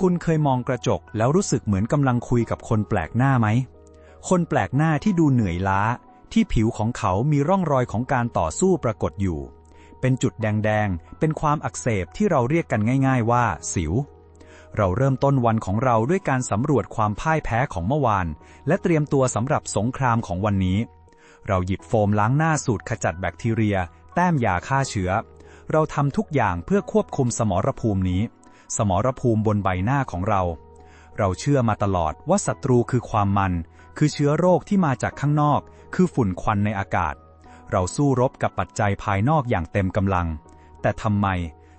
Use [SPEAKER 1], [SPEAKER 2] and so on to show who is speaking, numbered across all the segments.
[SPEAKER 1] คุณเคยมองกระจกแล้วรู้สึกเหมือนกำลังคุยกับคนแปลกหน้าไหม คนแปลกหน้าที่ดูเหนื่อยล้า ที่ผิวของเขามีร่องรอยของการต่อสู้ปรากฏอยู่ เป็นจุดแดงๆ เป็นความอักเสบที่เราเรียกกันง่าย ๆ ว่า สิว เราเริ่มต้นวันของเราด้วยการสำรวจความพ่ายแพ้ของเมื่อวาน และเตรียมตัวสำหรับสงครามของวันนี้ เราหยิบโฟมล้างหน้าสูตรขจัดแบคทีเรีย แต้มยาฆ่าเชื้อ เราทำทุกอย่างเพื่อควบคุมสมรภูมินี้ สมรภูมิบนใบหน้าของเรา เราเชื่อมาตลอดว่าศัตรูคือความมัน คือเชื้อโรคที่มาจากข้างนอก คือฝุ่นควันในอากาศ เราสู้รบกับปัจจัยภายนอกอย่างเต็มกำลัง แต่ทำไม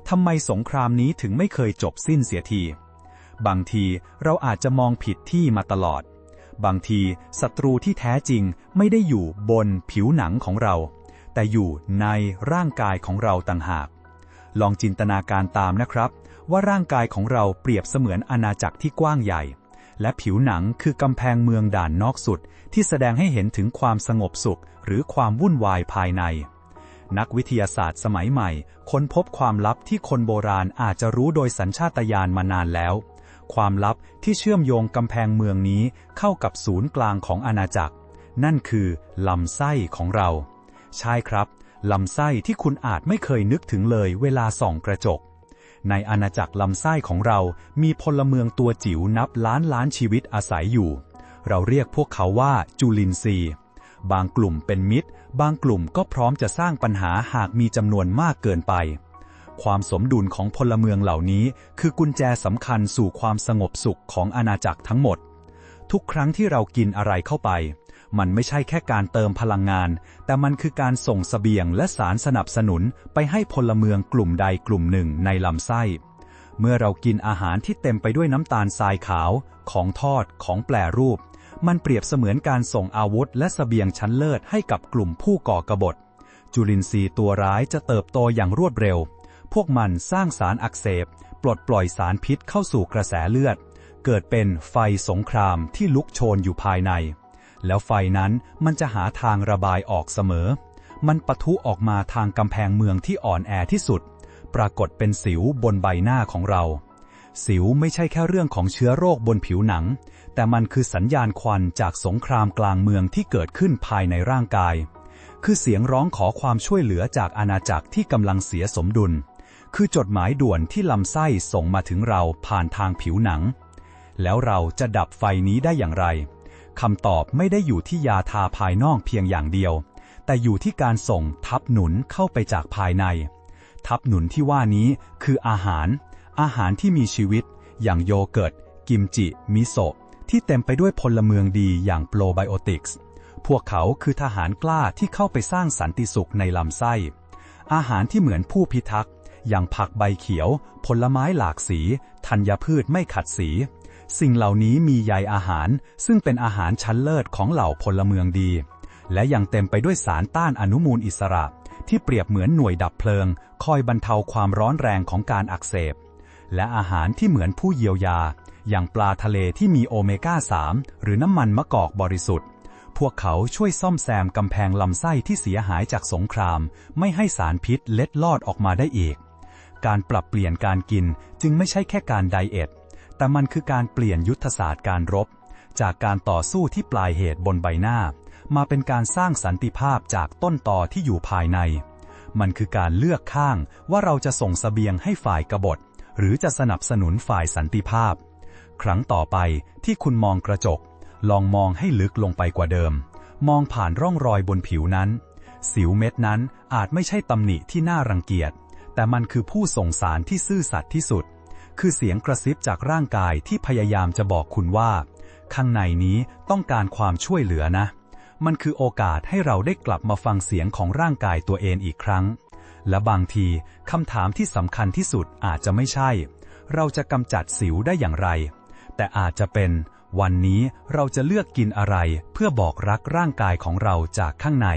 [SPEAKER 1] ทำไมสงครามนี้ถึงไม่เคยจบสิ้นเสียที บางทีเราอาจจะมองผิดที่มาตลอด บางทีศัตรูที่แท้จริงไม่ได้อยู่บนผิวหนังของเรา แต่อยู่ในร่างกายของเราต่างหาก ลองจินตนาการตามนะครับ ว่าร่างกายของเราเปรียบเสมือนอาณาจักรที่กว้างใหญ่ และผิวหนังคือกำแพงเมืองด่านนอกสุด ที่แสดงให้เห็นถึงความสงบสุข หรือความวุ่นวายภายใน นักวิทยาศาสตร์สมัยใหม่ ค้นพบความลับที่คนโบราณอาจจะรู้โดยสัญชาตญาณมานานแล้ว ความลับที่เชื่อมโยงกำแพงเมืองนี้เข้ากับศูนย์กลางของอาณาจักร นั่นคือลำไส้ของเรา ใช่ครับลำไส้ที่คุณอาจไม่เคยนึกถึงเลยเวลาส่องกระจก ในอาณาจักรลำไส้ของเรามีพลเมืองตัวจิ๋วนับล้านล้านชีวิตอาศัยอยู่ เราเรียกพวกเขาว่าจุลินทรีย์ บางกลุ่มเป็นมิตร บางกลุ่มก็พร้อมจะสร้างปัญหาหากมีจำนวนมากเกินไป ความสมดุลของพลเมืองเหล่านี้คือกุญแจสำคัญสู่ความสงบสุขของอาณาจักรทั้งหมด ทุกครั้งที่เรากินอะไรเข้าไป มันไม่ใช่แค่การเติมพลังงาน แต่มันคือการส่งสเสบียงและสารสนับสนุนไปให้พลเมืองกลุ่มใดกลุ่มหนึ่งในลำไส้ เมื่อเรากินอาหารที่เต็มไปด้วยน้ำตาลทรายขาว ของทอด ของแปรรูป มันเปรียบเสมือนการส่งอาวุธและสเสบียงชั้นเลิศให้กับกลุ่มผู้ก่อกบฏ จุลินทรีย์ตัวร้ายจะเติบโตอย่างรวดเร็ว พวกมันสร้างสารอักเสบ ปลดปล่อยสารพิษเข้าสู่กระแสเลือดเกิดเป็นไฟสงครามที่ลุกโชนอยู่ภายใน แล้วไฟนั้นมันจะหาทางระบายออกเสมอ มันปะทุออกมาทางกำแพงเมืองที่อ่อนแอที่สุด ปรากฏเป็นสิวบนใบหน้าของเรา สิวไม่ใช่แค่เรื่องของเชื้อโรคบนผิวหนัง แต่มันคือสัญญาณควันจากสงครามกลางเมืองที่เกิดขึ้นภายในร่างกาย คือเสียงร้องขอความช่วยเหลือจากอาณาจักรที่กำลังเสียสมดุล คือจดหมายด่วนที่ลำไส้ส่งมาถึงเราผ่านทางผิวหนัง แล้วเราจะดับไฟนี้ได้อย่างไร คำตอบไม่ได้อยู่ที่ยาทาภายนอกเพียงอย่างเดียว แต่อยู่ที่การส่งทับหนุนเข้าไปจากภายใน ทับหนุนที่ว่านี้คืออาหาร อาหารที่มีชีวิต อย่างโยเกิร์ต กิมจิ มิโซะ ที่เต็มไปด้วยพลเมืองดีอย่างโปรไบโอติกส์ พวกเขาคือทหารกล้าที่เข้าไปสร้างสันติสุขในลำไส้ อาหารที่เหมือนผู้พิทักษ์ อย่างผักใบเขียว ผลไม้หลากสี ธัญพืชไม่ขัดสี สิ่งเหล่านี้มีใยอาหาร ซึ่งเป็นอาหารชั้นเลิศของเหล่าพลเมืองดี และยังเต็มไปด้วยสารต้านอนุมูลอิสระ ที่เปรียบเหมือนหน่วยดับเพลิง คอยบรรเทาความร้อนแรงของการอักเสบ และอาหารที่เหมือนผู้เยียวยา อย่างปลาทะเลที่มีโอเมก้า 3 หรือน้ำมันมะกอกบริสุทธิ์ พวกเขาช่วยซ่อมแซมกำแพงลำไส้ที่เสียหายจากสงคราม ไม่ให้สารพิษเล็ดลอดออกมาได้อีก การปรับเปลี่ยนการกินจึงไม่ใช่แค่การไดเอท แต่มันคือการเปลี่ยนยุทธศาสตร์การรบ จากการต่อสู้ที่ปลายเหตุบนใบหน้า มาเป็นการสร้างสันติภาพจากต้นต่อที่อยู่ภายใน มันคือการเลือกข้างว่าเราจะส่งสเสบียงให้ฝ่ายกบฏ หรือจะสนับสนุนฝ่ายสันติภาพ ครั้งต่อไปที่คุณมองกระจก ลองมองให้ลึกลงไปกว่าเดิม มองผ่านร่องรอยบนผิวนั้น สิวเม็ดนั้นอาจไม่ใช่ตำหนิที่น่ารังเกียจ แต่มันคือผู้ส่งสารที่ซื่อสัตย์ที่สุด คือเสียงกระซิบจากร่างกายที่พยายามจะบอกคุณว่า ข้างในนี้ต้องการความช่วยเหลือนะ มันคือโอกาสให้เราได้กลับมาฟังเสียงของร่างกายตัวเองอีกครั้ง และบางทีคำถามที่สำคัญที่สุดอาจจะไม่ใช่ เราจะกำจัดสิวได้อย่างไร แต่อาจจะเป็น วันนี้เราจะเลือกกินอะไรเพื่อบอกรักร่างกายของเราจากข้างใน